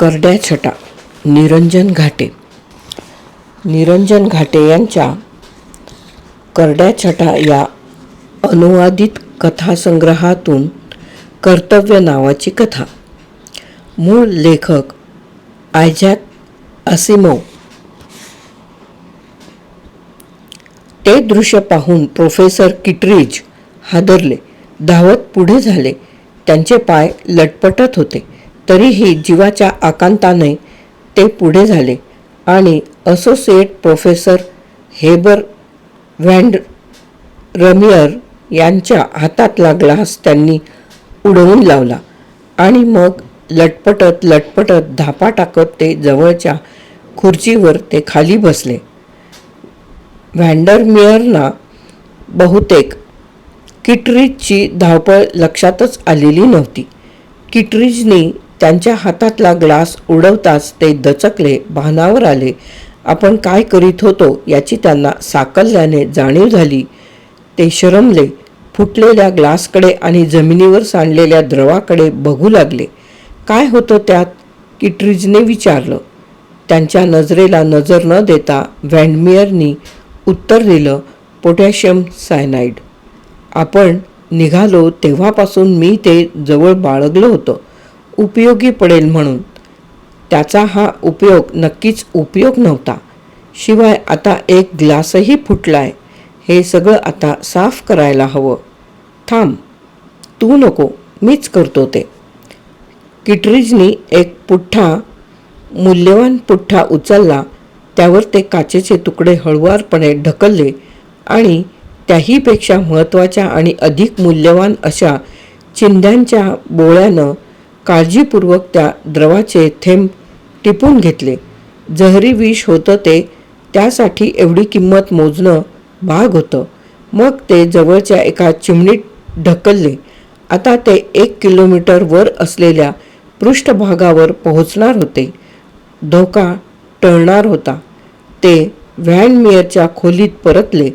करड्या छटा निरंजन घाटे. निरंजन घाटे यांच्या करड्या छटा या अनुवादित कथासंग्रहातून कर्तव्य नावाची कथा. मूळ लेखक आयझॅक असिमो. ते दृश्य पाहून प्रोफेसर किटरीज हादरले धावत पुढे झाले त्यांचे पाय लटपटत होते. तरीही जीवाच्या आकांताने ते पुढे झाले. आणि असोसिएट प्रोफेसर हेबर व्हँड रमियर यांच्या हातातला ग्लास त्यांनी उडवून लावला. आणि मग लटपटत लटपटत धापा टाकत ते जवळच्या खुर्चीवर ते खाली बसले. व्हँडरमियरना बहुतेक किटरीजची धावपळ लक्षातच आलेली नव्हती. किटरीजनी त्यांच्या हातातला ग्लास उडवताच ते दचकले भानावर आले. आपण काय करीत होतो याची त्यांना साकल्याने जाणीव झाली. ते शरमले फुटलेल्या ग्लासकडे आणि जमिनीवर सांडलेल्या द्रवाकडे बघू लागले. काय होतं त्यात? किटरीजने विचारलं. त्यांच्या नजरेला नजर न देता व्हँडमियरनी उत्तर दिलं पोटॅशियम सायनाईड आपण निघालो तेव्हापासून मी ते जवळ बाळगलं होतं. उपयोगी पडेल म्हणून. त्याचा हा उपयोग नक्कीच उपयोग नव्हता. शिवाय आता एक ग्लासही फुटलाय. हे सगळं आता साफ करायला हवं. थांब. तू नको. मीच करतो ते. किटरीजनी एक पुठ्ठा मूल्यवान पुठ्ठा उचलला. त्यावर ते काचेचे तुकडे हळुवारपणे ढकलले आणि त्याहीपेक्षा महत्त्वाच्या आणि अधिक मूल्यवान अशा चिंध्यांच्या बोळ्यानं काळजीपूर्वक त्या द्रवाचे थेंब टिपून घेतले. जहरी विष होतं ते त्यासाठी एवढी किंमत मोजणं भाग होतं. मग ते जवळच्या एका चिमणीत ढकलले. आता ते एक किलोमीटर वर असलेल्या पृष्ठभागावर पोहोचणार होते. धोका टळणार होता. ते व्हॅनमेअरच्या खोलीत परतले.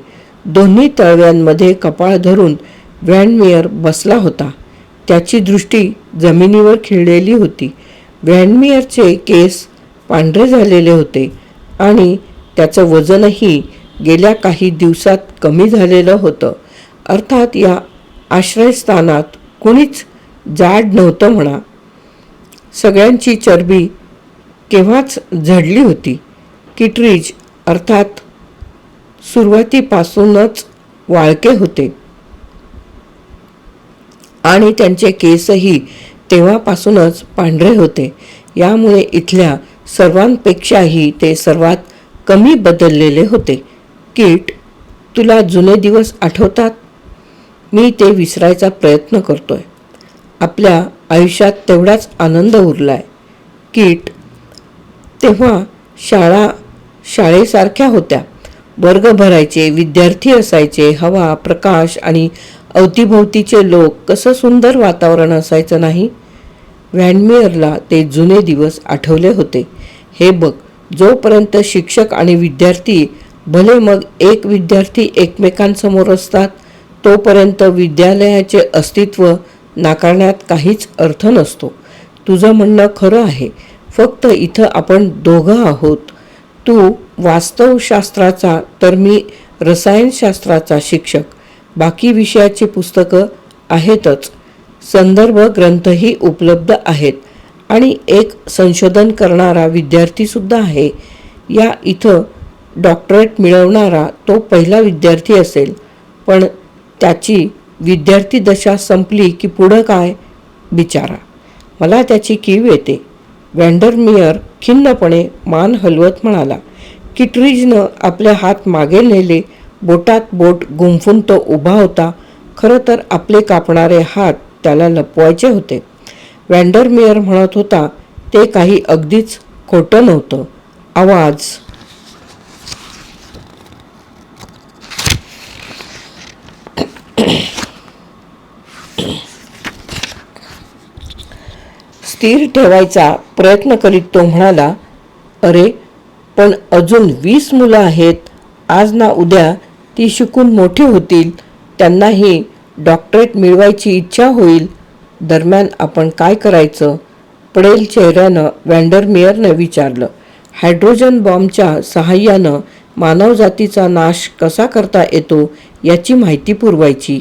दोन्ही तळव्यांमध्ये कपाळ धरून व्हॅनमेअर बसला होता. त्याची दृष्टी जमिनीवर खिळलेली होती. व्हॅनमियरचे केस पांढरे झालेले होते आणि त्याचं वजनही गेल्या काही दिवसात कमी झालेलं होतं. अर्थात या आश्रयस्थानात कुणीच जाड नव्हतं म्हणा. सगळ्यांची चरबी केव्हाच झडली होती? किटरीज अर्थात सुरुवातीपासूनच वाळके होते. आणि त्यांचे केसही तेव्हापासूनच पांढरे होते. यामुळे इथल्या सर्वांपेक्षाही ते सर्वात कमी बदललेले होते. किट तुला जुने दिवस आठवतात? मी ते विसरायचा प्रयत्न करतोय. आपल्या आयुष्यात तेवढाच आनंद उरलाय. किट तेव्हा शाळा शाळेसारख्या होत्या. वर्ग भरायचे विद्यार्थी असायचे हवा प्रकाश आणि अवतीभोवतीचे लोक कसं सुंदर वातावरण असायचं नाही? व्हॅनमिअरला ते जुने दिवस आठवले होते. हे बघ जोपर्यंत शिक्षक आणि विद्यार्थी भले मग एक विद्यार्थी एकमेकांसमोर असतात तोपर्यंत विद्यालयाचे अस्तित्व नाकारण्यात काहीच अर्थ नसतो. तुझं म्हणणं खरं आहे. फक्त इथं आपण दोघं आहोत. तू वास्तवशास्त्राचा तर मी रसायनशास्त्राचा शिक्षक. बाकी विषयाची पुस्तकं आहेतच. संदर्भ ग्रंथही उपलब्ध आहेत आणि एक संशोधन करणारा विद्यार्थीसुद्धा आहे. या इथं डॉक्टरेट मिळवणारा तो पहिला विद्यार्थी असेल. पण त्याची विद्यार्थी दशा संपली की पुढं काय? बिचारा. मला त्याची कीव येते. व्हँडरमियर खिन्नपणे मान हलवत म्हणाला किटरीजनं आपले हात मागे नेले बोटात बोट गुंफून तो उभा होता. खरं तर आपले कापणारे हात त्याला लपवायचे होते. व्हँडरमियर म्हणत होता ते काही अगदीच खोटं नव्हतं. आवाज. स्थिर ठेवायचा प्रयत्न करीत तो म्हणाला अरे पण अजून वीस मुलं आहेत. आज ना उद्या ती शिकून मोठी होतील त्यांनाही डॉक्टरेट मिळवायची इच्छा होईल. दरम्यान आपण काय करायचं? पडेल चेहऱ्यानं व्हँडरमियरने विचारलं. हायड्रोजन बॉम्बच्या सहाय्यानं मानवजातीचा नाश कसा करता येतो याची माहिती पुरवायची.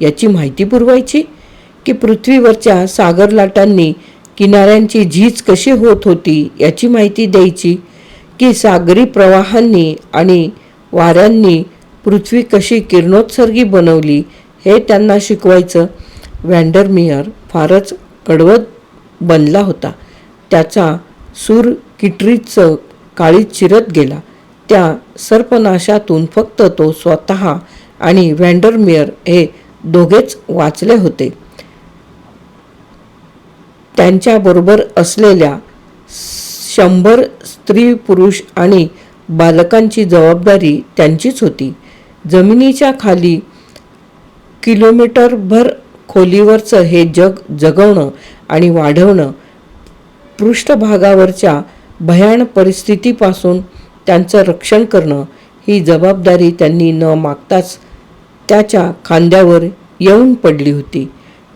याची माहिती पुरवायची? की पृथ्वीवरच्या सागरलाटांनी किनाऱ्यांची झीज कशी होत होती याची माहिती द्यायची? की सागरी प्रवाहांनी आणि वाऱ्यांनी पृथ्वी कशी किरणोत्सर्गी बनवली हे त्यांना शिकवायचं. व्हँडरमियर फारच कडवत बनला होता. त्याचा सूर किटरीचं काळीत चिरत गेला. त्या सर्पनाशातून फक्त तो स्वतः आणि व्हँडरमियर हे दोघेच वाचले होते. त्यांच्याबरोबर असलेल्या शंभर स्त्री पुरुष आणि बालकांची जबाबदारी त्यांचीच होती. जमिनीच्या खाली किलोमीटरभर खोलीवरचं हे जग जगवणं आणि वाढवणं पृष्ठभागावरच्या भयान परिस्थितीपासून त्यांचं रक्षण करणं ही जबाबदारी त्यांनी न मागताच त्याच्या खांद्यावर येऊन पडली होती.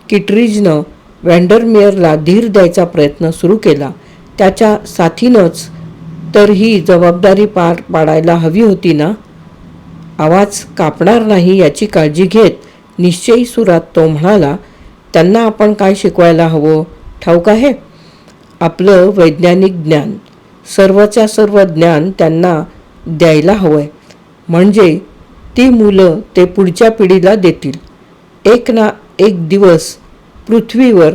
किटरीजनं व्हँडरमेअरला धीर द्यायचा प्रयत्न सुरू केला. त्याच्या साथीनंच तर ही जबाबदारी पार पाडायला हवी होती ना? आवाज कापणार नाही याची काळजी घेत निश्चयी सुरात तो म्हणाला त्यांना आपण काय शिकवायला हवं? ठाऊक आहे? आपलं वैज्ञानिक ज्ञान सर्वच्या सर्व ज्ञान त्यांना द्यायला हवंय. म्हणजे ती मुलं ते पुढच्या पिढीला देतील. एक ना एक दिवस पृथ्वीवर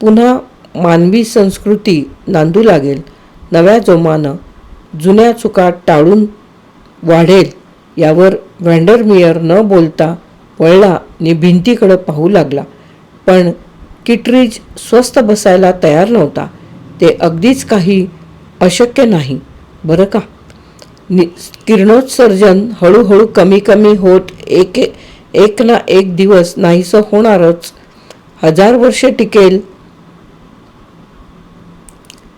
पुन्हा मानवी संस्कृती नांदू लागेल. नव्या जोमानं जुन्या चुका टाळून वाढेल. यावर व्हँडरमियर न बोलता वळला आणि भिंतीकडं पाहू लागला. पण किटरीज स्वस्त बसायला तयार नव्हता. ते अगदीच काही अशक्य नाही. बरं का? नि किरणोत्सर्जन हळूहळू कमी कमी होत एक एक ना एक दिवस नाहीसं होणारच. हजार वर्षे टिकेल.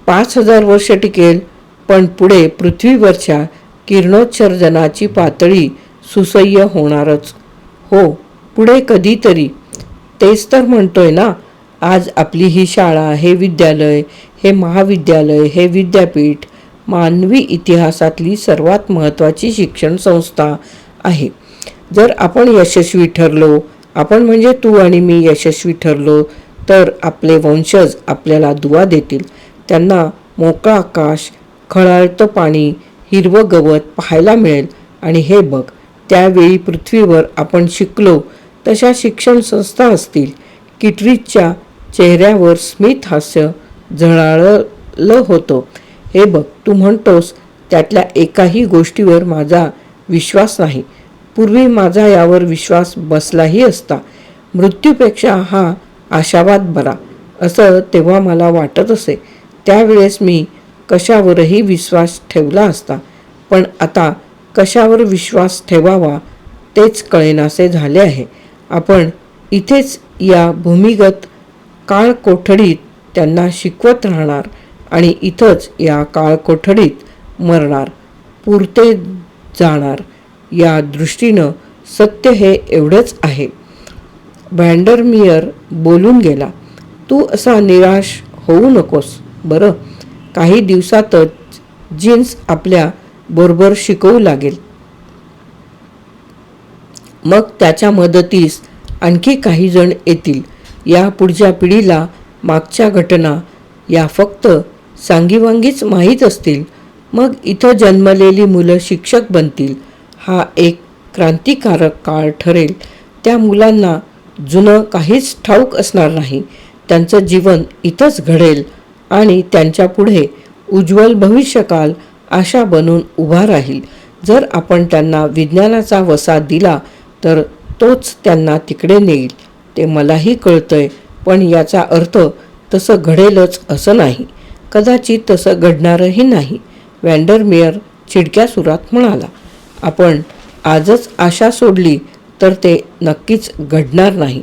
पाच हजार वर्ष टिकेल. पण पुढे पृथ्वीवरच्या किरणोत्सर्जनाची पातळी सुसह्य होणारच. हो पुढे कधीतरी. तेच तर म्हणतोय ना आज आपली ही शाळा हे विद्यालय हे महाविद्यालय हे विद्यापीठ मानवी इतिहासातली सर्वात महत्त्वाची शिक्षण संस्था आहे. जर आपण यशस्वी ठरलो आपण म्हणजे तू आणि मी यशस्वी ठरलो तर आपले वंशज आपल्याला दुवा देतील. त्यांना मोकळा आकाश खळाळतं पाणी हिरवं गवत पाहायला मिळेल. आणि हे बघ त्यावेळी पृथ्वीवर आपण शिकलो तशा शिक्षण संस्था असतील. किटरीजच्या चेहऱ्यावर स्मित हास्य झळाळलं होतं. हे बघ तू म्हणतोस त्यातल्या एकाही गोष्टीवर माझा विश्वास नाही. पूर्वी माझा यावर विश्वास बसलाही असता. मृत्यूपेक्षा हा आशावाद बरा असं तेव्हा मला वाटत असे. त्यावेळेस मी कशावरही विश्वास ठेवला असता. पण आता कशावर विश्वास ठेवावा तेच कळेनासे झाले आहे. आपण इथेच या भूमिगत काळकोठडीत त्यांना शिकवत राहणार आणि इथंच या काळकोठडीत मरणार पुरते जाणार या दृष्टीनं सत्य हे एवढंच आहे. व्हँडरमियर बोलून गेला तू असा निराश होऊ नकोस बरं? काही दिवसातच जीन्स आपल्या बरोबर शिकवू लागेल. मग त्याच्या मदतीस आणखी काही जण येतील. या पुढच्या पिढीला मागच्या घटना या फक्त सांगीवांगीच माहीत असतील. मग इथं जन्मलेली मुलं शिक्षक बनतील. हा एक क्रांतिकारक काळ ठरेल. त्या मुलांना जुनं काहीच ठाऊक असणार नाही. त्यांचं जीवन इथंच घडेल. आणि त्यांच्या पुढे उज्ज्वल भविष्यकाल आशा बनून उभा राहील. जर आपण त्यांना विज्ञानाचा वसा दिला तर तोच त्यांना तिकडे नेईल ते मलाही कळतंय पण याचा अर्थ तसं घडेलच असं नाही. कदाचित तसं घडणारही नाही. व्हँडरमेअर चिडक्या सुरात म्हणाला आपण आजच आशा सोडली तर ते नक्कीच घडणार नाही.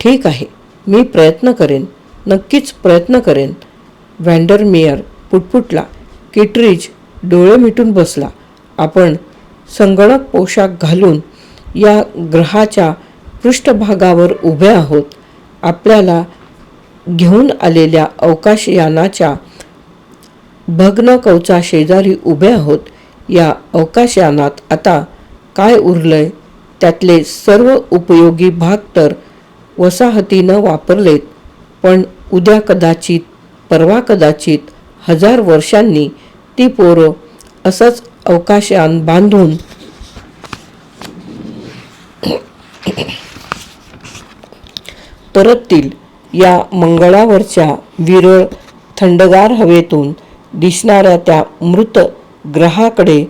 ठीक आहे मी प्रयत्न करेन. नक्कीच प्रयत्न करेन. व्हँडरमेअर पुटपुटला किटरीज डोळे मिटून बसला. आपण संगणक पोशाख घालून या ग्रहाच्या पृष्ठभागावर उभे आहोत. आपल्याला घेऊन आलेल्या अवकाशयानाच्या भग्न कवचा शेजारी उभे आहोत. या अवकाशयानात आता काय उरलंय? त्यातले सर्व उपयोगी भाग तर वसाहतीनं वापरलेत पण उद्या कदाचित परवा कदाचित हजार वर्षांनी ती पोरं असंच अवकाशान बांधून परततील या मंगळावरच्या विरळ थंडगार हवेतून दिसणाऱ्या त्या मृत ग्रहाकडे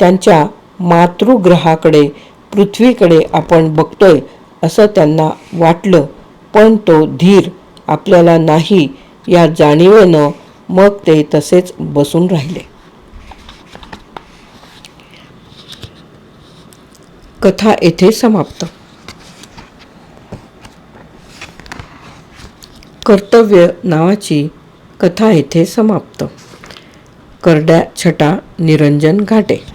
त्यांच्या मातृग्रहाकडे पृथ्वीकडे आपण बघतोय असं त्यांना वाटलं पण तो धीर आपल्याला नाही या जाणीवेनं मग ते तसेच बसून राहिले. कथा येथे समाप्त. कर्तव्य नावाची कथा येथे समाप्त. करड्या छटा निरंजन घाटे.